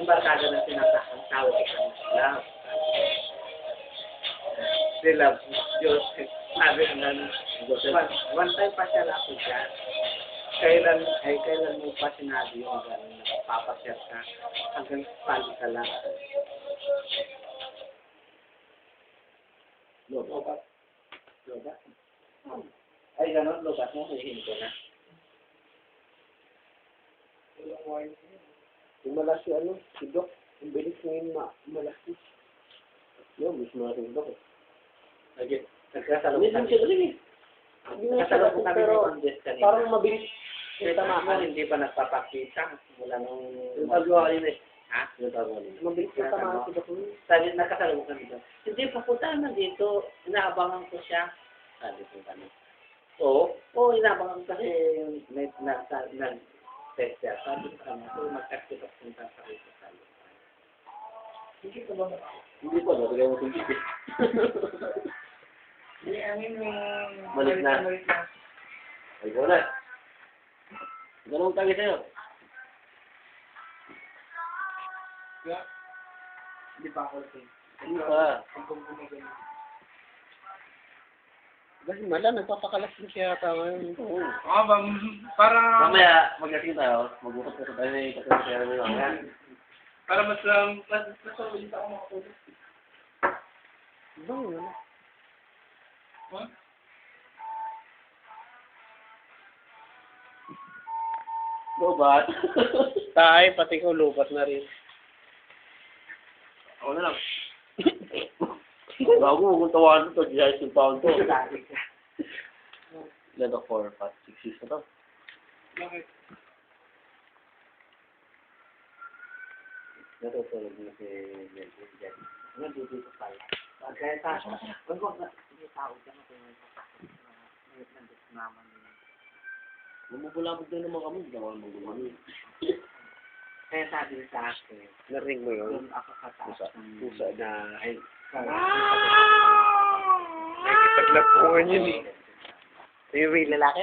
talaga na sinasakang tawag sa love. Sila, Diyos, sabi nga, one, one time pa siya ako dyan. Kailan, ay kailan mo pa sinabi yung gano'n na papasyat ka hanggang pali ka lang. Lobat. Lobat. Ay, gano'n, lobat mo, hihinto na. Yung malaki ano, si Doc, ang bilis ngayon ma malaki. Yo, mismo natin si Doc. eh. Nag- Nagkasalong Hindi din siya rin eh. Hindi na siya kami pero parang mabilis yung tamaan. hindi pa nagpapakita mula nung... Yung pagawa yun eh. Ha? Yung pagawa yun. Mabilis yung tamaan si Doc. Sabi, nagkasalong kami doon. Hindi, papunta naman dito. Inaabangan ko siya. Sabi ko kami. Oo. Oo, inaabangan ko kasi may nag nag siya. Sabi ko kami, so mag-text ko punta sa rito sa Hindi ka ba? Hindi po, nabigay mo kung ticket. Hindi, I mean, may... Balik na. Balik na. Ay, ko na. Ganun tayo sa'yo. Hindi pa ako. Hindi pa. Ang gumagano. Kasi mala, nagpapakalas na siya yata ngayon. Oo. Ah, ba, para... Mamaya, mag-asin tayo. Mag-ukot na tayo na kasi kaya namin mamaya. Para mas, um, mas, mas mabilis ako makatulog. Bang, ano? Huh? Lobat. Tay, pati ko lubat na rin. Ako na lang. Bago mo kung tawanan to, di yung pound to. Ilan ako, 4, 5, 6 years na to. Bakit? Natutulog na si Melvin dyan. Nandito pala. Kaya sa wag ko na hindi tao dyan ako yung papasok na nandito naman. Bumubulabog din naman kami, hindi naman mag-umami. Kaya sabi niya sa akin, Naring mo yun? doon ako kataas Pusa. ng Pusa na... ay Nagpaglapungan yun eh. Yung real lalaki.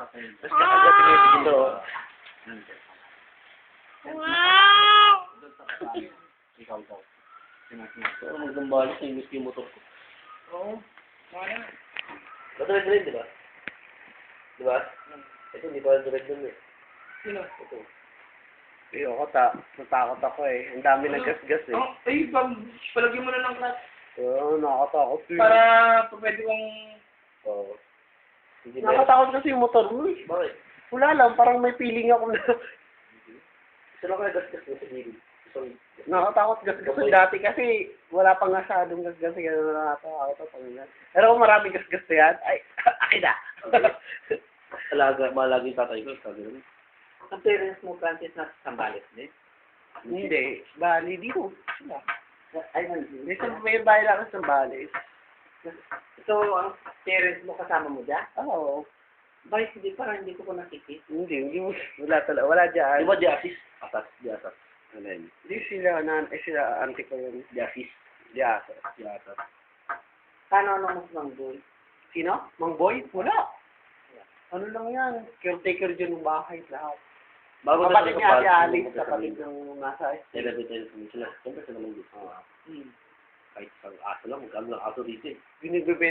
Tapos kakagating niya dito. Ikaw daw. So, magdambalik sa imis yung motor ko. Oo. Wala. Red red, di ba? Di ba? Ito, hindi pa red red dun eh. Sino? Ito. Eh, ako ta. Natakot ako eh. Ang dami ng gas-gas eh. Oh, ay, pag, palagyan mo na ng clutch Oo, nakakatakot eh. para pa pwede kong... Oo. Hindi ba? Nakatakot kasi yung motor mo eh. Bakit? Wala lang, parang may feeling ako na Gusto lang kaya gas-gas mo sa gilid. Gusto nakatakot gas-gas dati kasi wala pang masyadong gas-gas kaya nakatakot ako. Panginoon. Pero kung marami gas-gas na yan, ay, akin na. Alaga, malagi tatay ko. Sabi naman. Ang parents mo, Francis, na sambalit din. Hindi, bali, di ko. Sila. Ay, nandun. May, may bahay lang sa bali. So, ang parents mo kasama mo dyan? Oo. Bakit hindi parang hindi ko po nakikita? Hindi, hindi mo, wala talaga, wala dyan. Di ba diasis? Atas, diasas. Ano yun? Hindi sila, nan, eh sila, auntie ko yun. Diasis. Diasa. Diasas. Paano ano mas mang boy? Sino? Mang Boy? Wala. Ano lang yan? Caretaker dyan ng bahay lahat. Bago na Kapatid niya si Alex, kapatid ng nasa Nilabit sila. Siyempre sila lang gusto. Hmm. Kahit isang aso lang, magkano lang aso dito eh. Binibebe